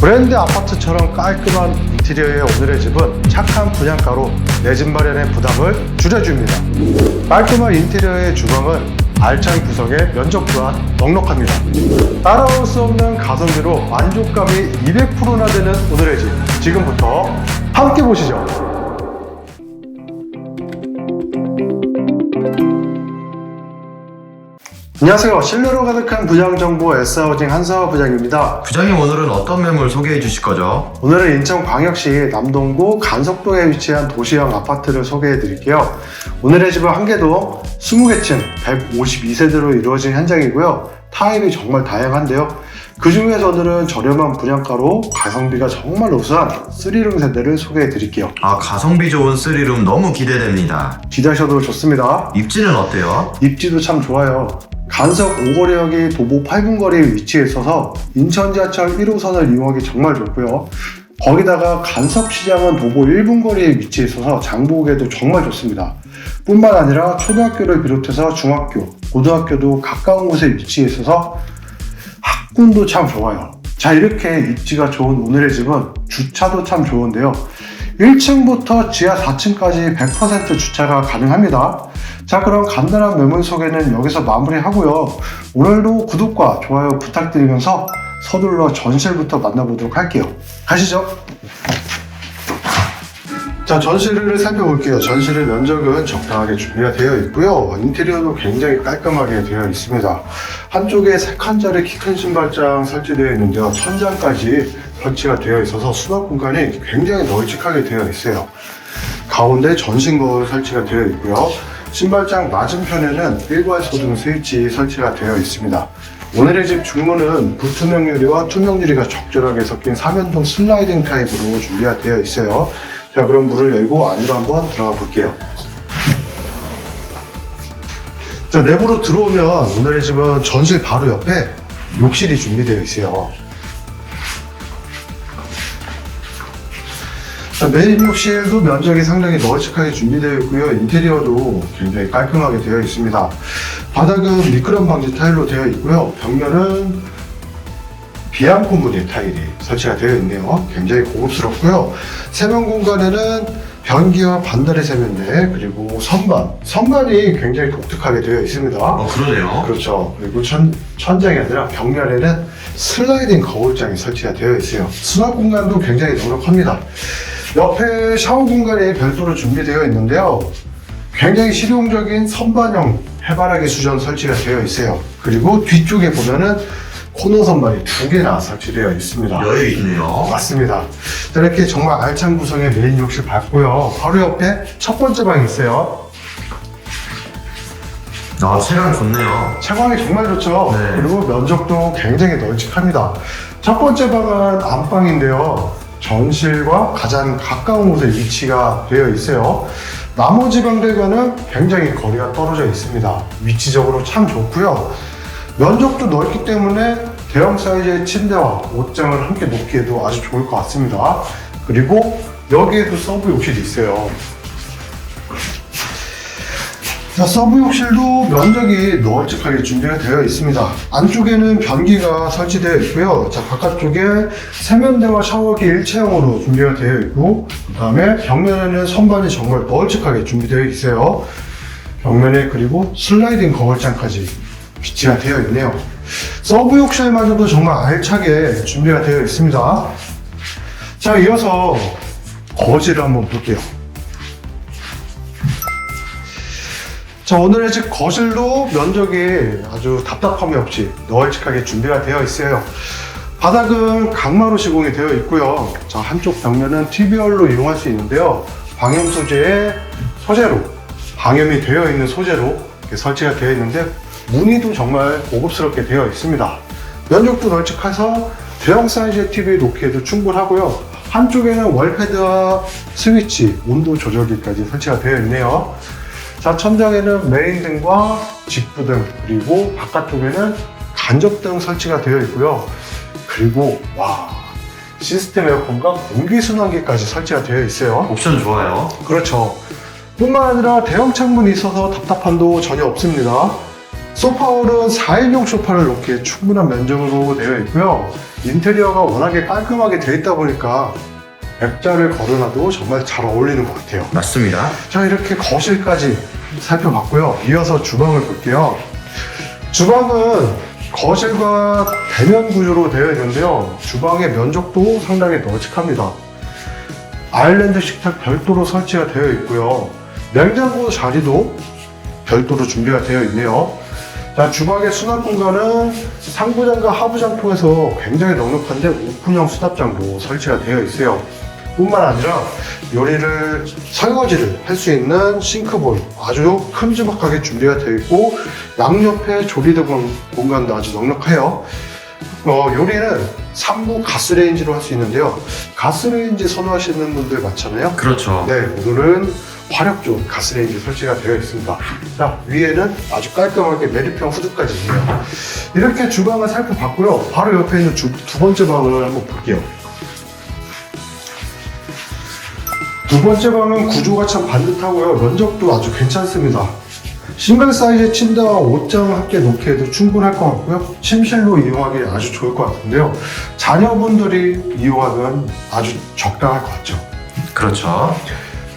브랜드 아파트처럼 깔끔한 인테리어의 오늘의 집은 착한 분양가로 내 집 마련의 부담을 줄여줍니다. 깔끔한 인테리어의 주방은 알찬 구성에 면적 또한 넉넉합니다. 따라올 수 없는 가성비로 만족감이 200%나 되는 오늘의 집. 지금부터 함께 보시죠. 안녕하세요. 신뢰로 가득한 분양 정보 S하우징 한사화 부장입니다. 부장님 오늘은 어떤 매물 소개해 주실 거죠? 오늘은 인천광역시 남동구 간석동에 위치한 도시형 아파트를 소개해 드릴게요. 오늘의 집은 한 개동 20개 층 152세대로 이루어진 현장이고요. 타입이 정말 다양한데요. 그 중에서 오늘은 저렴한 분양가로 가성비가 정말 우수한 3룸 세대를 소개해 드릴게요. 아 가성비 좋은 쓰리룸 너무 기대됩니다. 기대하셔도 좋습니다. 입지는 어때요? 입지도 참 좋아요. 간석 5거리역이 도보 8분 거리에 위치해 있어서 인천 지하철 1호선을 이용하기 정말 좋고요. 거기다가 간석 시장은 도보 1분 거리에 위치해 있어서 장보기에도 정말 좋습니다. 뿐만 아니라 초등학교를 비롯해서 중학교, 고등학교도 가까운 곳에 위치해 있어서 학군도 참 좋아요. 자, 이렇게 입지가 좋은 오늘의 집은 주차도 참 좋은데요. 1층부터 지하 4층까지 100% 주차가 가능합니다. 자, 그럼 간단한 매물 소개는 여기서 마무리하고요. 오늘도 구독과 좋아요 부탁드리면서 서둘러 전실부터 만나보도록 할게요. 가시죠. 자, 전실을 살펴볼게요. 전실의 면적은 적당하게 준비가 되어 있고요. 인테리어도 굉장히 깔끔하게 되어 있습니다. 한쪽에 세 칸짜리 키 큰 신발장 설치되어 있는데요. 천장까지 설치가 되어 있어서 수납 공간이 굉장히 널찍하게 되어 있어요. 가운데 전신 거울 설치가 되어 있고요. 신발장 맞은편에는 일괄 소등 스위치 설치가 되어 있습니다. 오늘의 집 중문은 불투명 유리와 투명 유리가 적절하게 섞인 삼연동 슬라이딩 타입으로 준비가 되어 있어요. 자, 그럼 문을 열고 안으로 한번 들어가 볼게요. 자, 내부로 들어오면 오늘의 집은 전실 바로 옆에 욕실이 준비되어 있어요. 메인 욕실도 면적이 상당히 널찍하게 준비되어 있고요. 인테리어도 굉장히 깔끔하게 되어 있습니다. 바닥은 미끄럼 방지 타일로 되어 있고요. 벽면은 비앙코 무늬 타일이 설치가 되어 있네요. 굉장히 고급스럽고요. 세면 공간에는 변기와 반달의 세면대 그리고 선반, 선반이 굉장히 독특하게 되어 있습니다. 어 그러네요. 그렇죠. 그리고 천, 천장이 아니라 벽면에는 슬라이딩 거울장이 설치가 되어 있어요. 수납 공간도 굉장히 넉넉합니다. 옆에 샤워 공간이 별도로 준비되어 있는데요. 굉장히 실용적인 선반형 해바라기 수전 설치가 되어 있어요. 그리고 뒤쪽에 보면은 코너 선반이 두 개나 설치되어 있습니다. 여유 있네요. 맞습니다. 자, 이렇게 정말 알찬 구성의 메인 욕실 봤고요. 바로 옆에 첫 번째 방이 있어요. 아 체감 좋네요. 채광이 정말 좋죠. 네. 그리고 면적도 굉장히 널찍합니다. 첫 번째 방은 안방인데요. 전실과 가장 가까운 곳에 위치가 되어 있어요. 나머지 방들과는 굉장히 거리가 떨어져 있습니다. 위치적으로 참 좋고요. 면적도 넓기 때문에 대형 사이즈의 침대와 옷장을 함께 놓기에도 아주 좋을 것 같습니다. 그리고 여기에도 서브 욕실이 있어요. 자, 서브 욕실도 면적이 널찍하게 준비가 되어 있습니다. 안쪽에는 변기가 설치되어 있고요. 자, 바깥쪽에 세면대와 샤워기 일체형으로 준비가 되어 있고, 그 다음에 벽면에는 선반이 정말 널찍하게 준비되어 있어요. 벽면에 그리고 슬라이딩 거울장까지 비치가 되어 있네요. 서브 욕실마저도 정말 알차게 준비가 되어 있습니다. 자, 이어서 거실을 한번 볼게요. 자, 오늘의 집 거실도 면적이 아주 답답함이 없이 널찍하게 준비가 되어 있어요. 바닥은 강마루 시공이 되어 있고요. 자, 한쪽 벽면은 TV열로 이용할 수 있는데요. 방염 소재의 소재로, 방염이 되어 있는 소재로 설치가 되어 있는데 무늬도 정말 고급스럽게 되어 있습니다. 면적도 널찍해서 대형 사이즈의 TV 놓기에도 충분하고요. 한쪽에는 월패드와 스위치, 온도 조절기까지 설치가 되어 있네요. 자, 천장에는 메인 등과 직부등, 그리고 바깥쪽에는 간접등 설치가 되어 있고요. 그리고, 와, 시스템 에어컨과 공기순환기까지 설치가 되어 있어요. 옵션 좋아요. 그렇죠. 뿐만 아니라 대형 창문이 있어서 답답함도 전혀 없습니다. 소파홀은 4인용 소파를 놓기에 충분한 면적으로 되어 있고요. 인테리어가 워낙에 깔끔하게 되어 있다 보니까 액자를 걸어놔도 정말 잘 어울리는 것 같아요. 맞습니다. 자, 이렇게 거실까지 살펴봤고요. 이어서 주방을 볼게요. 주방은 거실과 대면 구조로 되어 있는데요. 주방의 면적도 상당히 널찍합니다. 아일랜드 식탁 별도로 설치가 되어 있고요. 냉장고 자리도 별도로 준비가 되어 있네요. 자, 주방의 수납 공간은 상부장과 하부장 통해서 굉장히 넉넉한데 오픈형 수납장도 설치가 되어 있어요. 뿐만 아니라 요리를 설거지를 할 수 있는 싱크볼 아주 큼지막하게 준비가 되어 있고 양옆에 조리대 공- 공간도 아주 넉넉해요. 어, 요리는 3구 가스레인지로 할 수 있는데요. 가스레인지 선호하시는 분들 많잖아요. 그렇죠. 네, 오늘은 화력 좋은 가스레인지 설치가 되어 있습니다. 자, 위에는 아주 깔끔하게 메리평 후드까지 있네요. 이렇게 주방을 살펴봤고요. 바로 옆에 있는 주- 두 번째 방을 한번 볼게요. 두 번째 방은 구조가 참 반듯하고요. 면적도 아주 괜찮습니다. 싱글 사이즈 침대와 옷장을 함께 놓기에도 충분할 것 같고요. 침실로 이용하기 아주 좋을 것 같은데요. 자녀분들이 이용하면 아주 적당할 것 같죠. 그렇죠.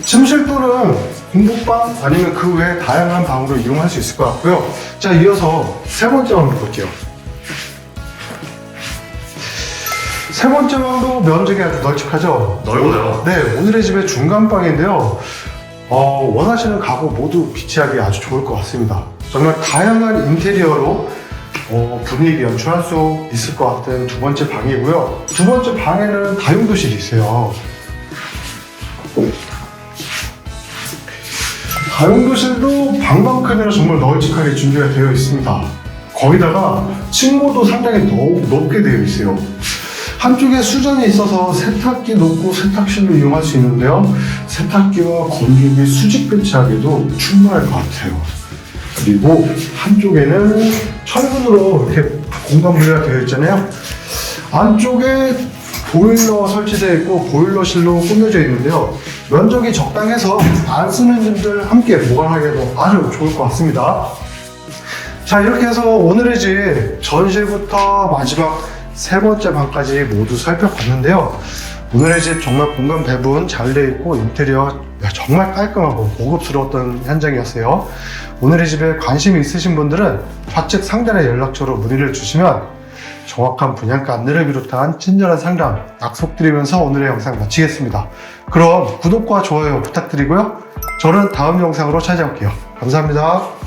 침실 또는 공부방 아니면 그외 다양한 방으로 이용할 수 있을 것 같고요. 자, 이어서 세 번째 방을 볼게요. 세 번째 방도 면적이 아주 널찍하죠? 넓어요. 네, 오늘의 집의 중간 방인데요. 어, 원하시는 가구 모두 비치하기 아주 좋을 것 같습니다. 정말 다양한 인테리어로 어, 분위기 연출할 수 있을 것 같은 두 번째 방이고요. 두 번째 방에는 다용도실이 있어요. 다용도실도 방만큼이나 정말 널찍하게 준비가 되어 있습니다. 거기다가 층고도 상당히 높, 높게 되어 있어요. 한쪽에 수전이 있어서 세탁기 놓고 세탁실로 이용할 수 있는데요. 세탁기와 건조기 수직 배치하기도 충분할 것 같아요. 그리고 한쪽에는 철근으로 이렇게 공간 분리가 되어 있잖아요. 안쪽에 보일러 설치되어 있고 보일러실로 꾸며져 있는데요. 면적이 적당해서 안 쓰는 분들 함께 보관하기에도 아주 좋을 것 같습니다. 자 이렇게 해서 오늘의 집 전실부터 마지막 세 번째 방까지 모두 살펴봤는데요. 오늘의 집 정말 공간 배분 잘 돼 있고 인테리어 정말 깔끔하고 고급스러웠던 현장이었어요. 오늘의 집에 관심이 있으신 분들은 좌측 상단의 연락처로 문의를 주시면 정확한 분양가 안내를 비롯한 친절한 상담 약속드리면서 오늘의 영상 마치겠습니다. 그럼 구독과 좋아요 부탁드리고요. 저는 다음 영상으로 찾아올게요. 감사합니다.